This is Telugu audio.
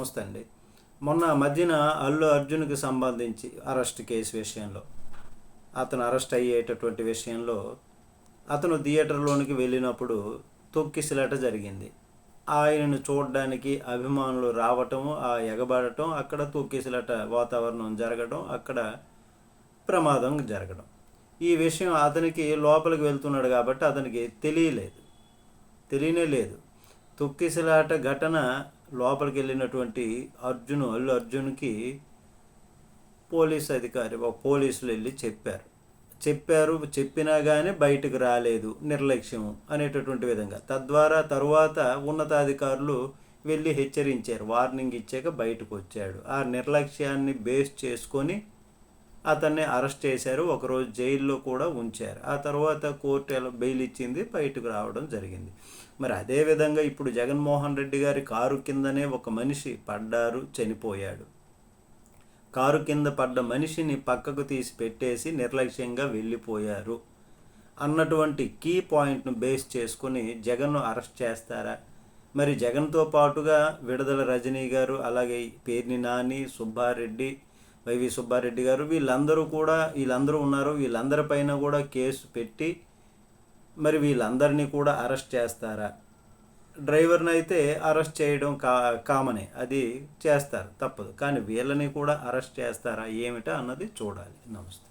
నమస్తే అండి మొన్న మధ్యన అల్లు అర్జున్కి సంబంధించి అరెస్ట్ కేసు విషయంలో. అతను అరెస్ట్ అయ్యేటటువంటి విషయంలో అతను థియేటర్లోనికి వెళ్ళినప్పుడు తొక్కిసలాట జరిగింది. ఆయనను చూడడానికి అభిమానులు రావటం ఆ ఎగబడటం అక్కడ తొక్కిసలాట వాతావరణం జరగడం అక్కడ ప్రమాదం జరగడం ఈ విషయం అతనికి లోపలికి వెళ్తున్నాడు కాబట్టి అతనికి తెలియలేదు. తెలియనే లేదు. తొక్కిసలాట ఘటన లోపలికి వెళ్ళినటువంటి అర్జును అల్లు అర్జున్కి పోలీస్ అధికారి ఒక పోలీసులు వెళ్ళి చెప్పారు. చెప్పారు చెప్పినా కానీ బయటకు రాలేదు నిర్లక్ష్యం అనేటటువంటి విధంగా. తద్వారా తరువాత ఉన్నతాధికారులు వెళ్ళి హెచ్చరించారు. వార్నింగ్ ఇచ్చాక బయటకు వచ్చాడు. ఆ నిర్లక్ష్యాన్ని బేస్ చేసుకొని అతన్ని అరెస్ట్ చేశారు ఒకరోజు జైల్లో కూడా ఉంచారు. ఆ తర్వాత కోర్టు ఎలా బెయిల్ ఇచ్చింది బయటకు రావడం జరిగింది. మరి అదేవిధంగా ఇప్పుడు జగన్మోహన్ రెడ్డి గారి కారు కిందనే ఒక మనిషి పడ్డారు చనిపోయాడు. కారు కింద పడ్డ మనిషిని పక్కకు తీసి పెట్టేసి నిర్లక్ష్యంగా వెళ్ళిపోయారు అన్నటువంటి కీ పాయింట్ను బేస్ చేసుకుని జగన్ను అరెస్ట్ చేస్తారా? మరి జగన్తో పాటుగా విడుదల రజనీ గారు అలాగే పేర్ని నాని సుబ్బారెడ్డి వైవి సుబ్బారెడ్డి గారు. వీళ్ళందరూ కూడా వీళ్ళందరూ ఉన్నారు. వీళ్ళందరిపైన కూడా కేసు పెట్టి మరి వీళ్ళందరినీ కూడా అరెస్ట్ చేస్తారా? డ్రైవర్ని అయితే అరెస్ట్ చేయడం కా కామనే. అది చేస్తారు తప్పదు. కానీ వీళ్ళని కూడా అరెస్ట్ చేస్తారా ఏమిటా అన్నది చూడాలి. నమస్తే.